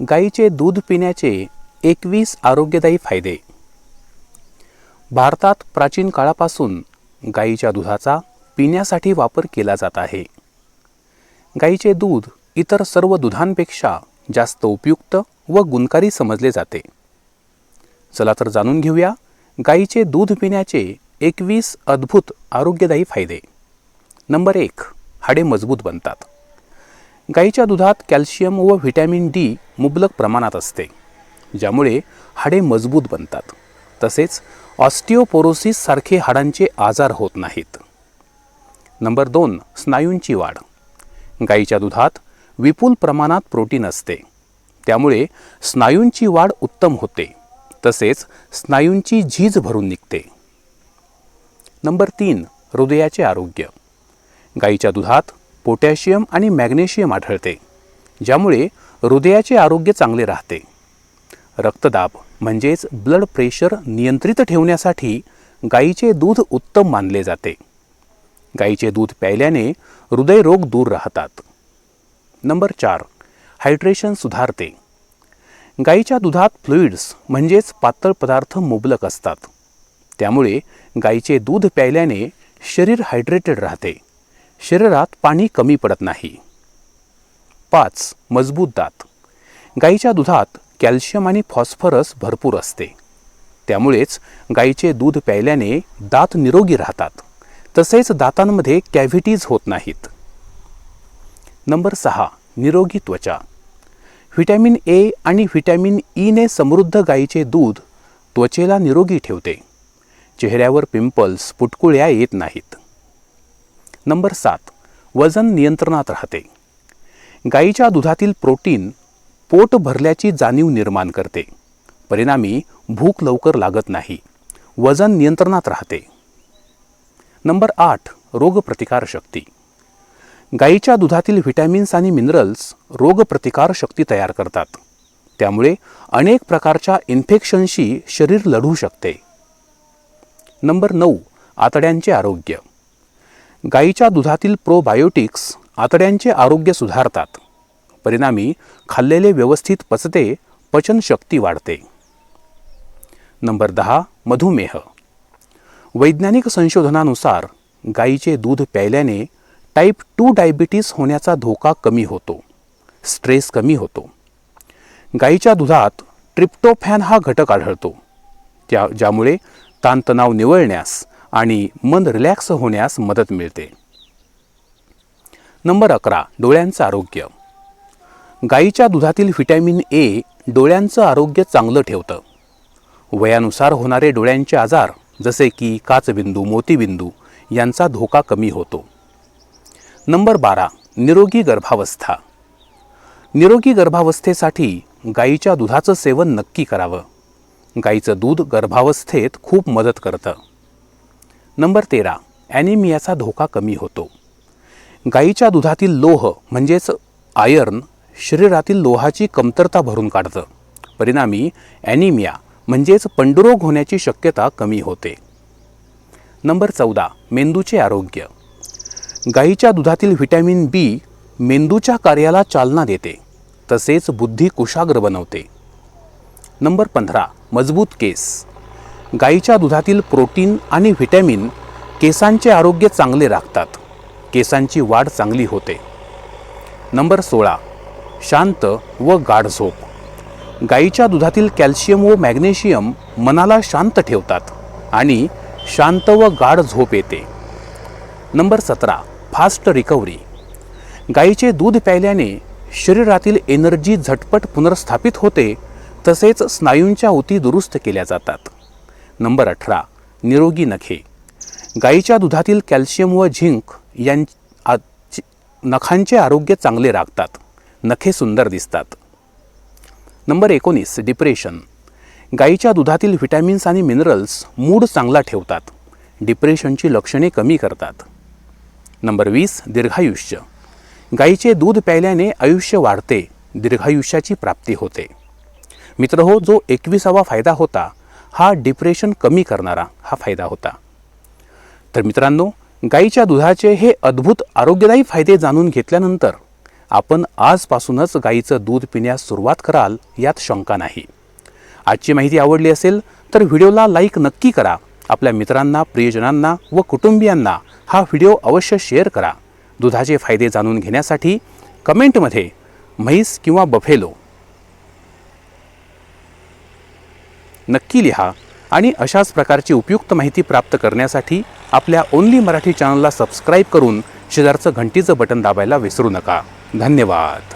गाईचे दूध पिण्याचे एकवीस आरोग्यदायी फायदे. भारतात प्राचीन काळापासून गाईच्या दुधाचा पिण्यासाठी वापर केला जात आहे. गाईचे दूध इतर सर्व दुधांपेक्षा जास्त उपयुक्त व गुणकारी समजले जाते. चला तर जाणून घेऊया गाईचे दूध पिण्याचे एकवीस अद्भुत आरोग्यदायी फायदे. नंबर एक हाडे मजबूत बनतात. गाईच्या दुधात कॅल्शियम व व्हिटॅमिन डी मुबलक प्रमाणात असते ज्यामुळे हाडे मजबूत बनतात. तसेच ऑस्टिओपोरोसिस सारखे हाडांचे आजार होत नाहीत. नंबर दोन स्नायूंची वाढ. गाईच्या दुधात विपुल प्रमाणात प्रोटीन असते. त्यामुळे स्नायूंची वाढ उत्तम होते. तसेच स्नायूंची झीज भरून निघते. नंबर तीन हृदयाचे आरोग्य. गाईच्या दुधात पोटॅशियम आणि मॅग्नेशियम आढळते ज्यामुळे हृदयाचे आरोग्य चांगले राहते. रक्तदाब म्हणजेच ब्लड प्रेशर नियंत्रित ठेवण्यासाठी गाईचे दूध उत्तम मानले जाते. गाईचे दूध प्यायल्याने हृदयरोग दूर राहतात. नंबर चार हायड्रेशन सुधारते. गाईच्या दुधात फ्लुइड्स म्हणजेच पातळ पदार्थ मुबलक असतात. त्यामुळे गाईचे दूध प्यायल्याने शरीर हायड्रेटेड राहते. शरीरात पाणी कमी पडत नाही. पाच मजबूत दात. गाईच्या दुधात कॅल्शियम आणि फॉस्फरस भरपूर असते. त्यामुळेच गाईचे दूध प्यायल्याने दात निरोगी राहतात. तसेच दातांमध्ये कॅव्हिटीज होत नाहीत. नंबर सहा निरोगी त्वचा. व्हिटॅमिन ए आणि व्हिटॅमिन ईने समृद्ध गाईचे दूध त्वचेला निरोगी ठेवते. चेहऱ्यावर पिंपल्स पुटकुळ्या येत नाहीत. नंबर सात वजन नियंत्रणात राहते. गाईच्या दुधातील प्रोटीन पोट भरल्याची जाणीव निर्माण करते. परिणामी भूक लवकर लागत नाही. वजन नियंत्रणात राहते. नंबर आठ रोगप्रतिकारशक्ती गाईच्या दुधातील व्हिटॅमिन्स आणि मिनरल्स रोगप्रतिकारशक्ती तयार करतात. त्यामुळे अनेक प्रकारच्या इन्फेक्शनशी शरीर लढू शकते. नंबर नऊ आतड्यांचे आरोग्य. गाईच्या दुधातील प्रोबायोटिक्स आतड्यांचे आरोग्य सुधारतात. परिणामी खाल्लेले व्यवस्थित पचते पचनशक्ती वाढते. नंबर दहा मधुमेह. वैज्ञानिक संशोधनानुसार गाईचे दूध प्यायल्याने टाईप टू डायबिटीस होण्याचा धोका कमी होतो स्ट्रेस कमी होतो. गाईच्या दुधात ट्रिप्टोफॅन हा घटक आढळतो त्या ज्यामुळे ताणतणाव निवळण्यास आणि मन रिलॅक्स होण्यास मदत मिळते. नंबर अकरा डोळ्यांचं आरोग्य. गाईच्या दुधातील व्हिटॅमिन ए डोळ्यांचं आरोग्य चांगलं ठेवतं. वयानुसार होणारे डोळ्यांचे आजार जसे की काचबिंदू मोतीबिंदू यांचा धोका कमी होतो. नंबर बारा निरोगी गर्भावस्था. निरोगी गर्भावस्थेसाठी गाईच्या दुधाचं सेवन नक्की करावं. गाईचं दूध गर्भावस्थेत खूप मदत करतं. नंबर तेरा ॲनिमियाचा धोका कमी होतो. गाईच्या दुधातील लोह म्हणजेच आयर्न शरीरातील लोहाची कमतरता भरून काढतं. परिणामी ॲनिमिया म्हणजेच पंडुरोग होण्याची शक्यता कमी होते. नंबर चौदा मेंदूचे आरोग्य. गाईच्या दुधातील व्हिटॅमिन बी मेंदूच्या कार्याला चालना देते तसेच बुद्धी कुशाग्र बनवते. नंबर पंधरा मजबूत केस. गाईच्या दुधातील प्रोटीन आणि व्हिटॅमिन केसांचे आरोग्य चांगले राखतात. केसांची वाढ चांगली होते. नंबर सोळा. शांत व गाढ झोप. गाईच्या दुधातील कॅल्शियम व मॅग्नेशियम मनाला शांत ठेवतात आणि शांत व गाढ झोप येते. नंबर सतरा. Fast recovery. गाईचे दूध प्यायल्याने शरीरातील एनर्जी झटपट पुनर्स्थापित होते तसेच स्नायूंच्या ऊती दुरुस्त केल्या जातात. नंबर अठरा निरोगी नखे. गाईच्या दुधातील कॅल्शियम व झिंक यां नखांचे आरोग्य चांगले राखतात. नखे सुंदर दिसतात. नंबर एकोणीस डिप्रेशन. गाईच्या दुधातील व्हिटॅमिन्स आणि मिनरल्स मूड चांगला ठेवतात. डिप्रेशनची लक्षणे कमी करतात. नंबर वीस दीर्घायुष्य. गाईचे दूध प्यायल्याने आयुष्य वाढते दीर्घायुष्याची प्राप्ती होते. मित्र हो जो एकविसावा फायदा होता हा डिप्रेशन कमी करणारा हा फायदा होता. तर मित्रांनो गाईच्या दुधाचे हे अद्भुत आरोग्यदायी फायदे जाणून घेतल्यानंतर आपण आजपासूनच गाईचं दूध पिण्यास सुरुवात कराल यात शंका नाही. आजची माहिती आवडली असेल तर व्हिडिओला लाईक नक्की करा. आपल्या मित्रांना प्रियजनांना व कुटुंबियांना हा व्हिडिओ अवश्य शेअर करा. दुधाचे फायदे जाणून घेण्यासाठी कमेंटमध्ये म्हैस किंवा बफेलो नक्की लिहा आणि अशाच प्रकारची उपयुक्त माहिती प्राप्त करण्यासाठी आपल्या ओनली मराठी चॅनलला सबस्क्राईब करून शेजारचं घंटीचं बटन दाबायला विसरू नका. धन्यवाद.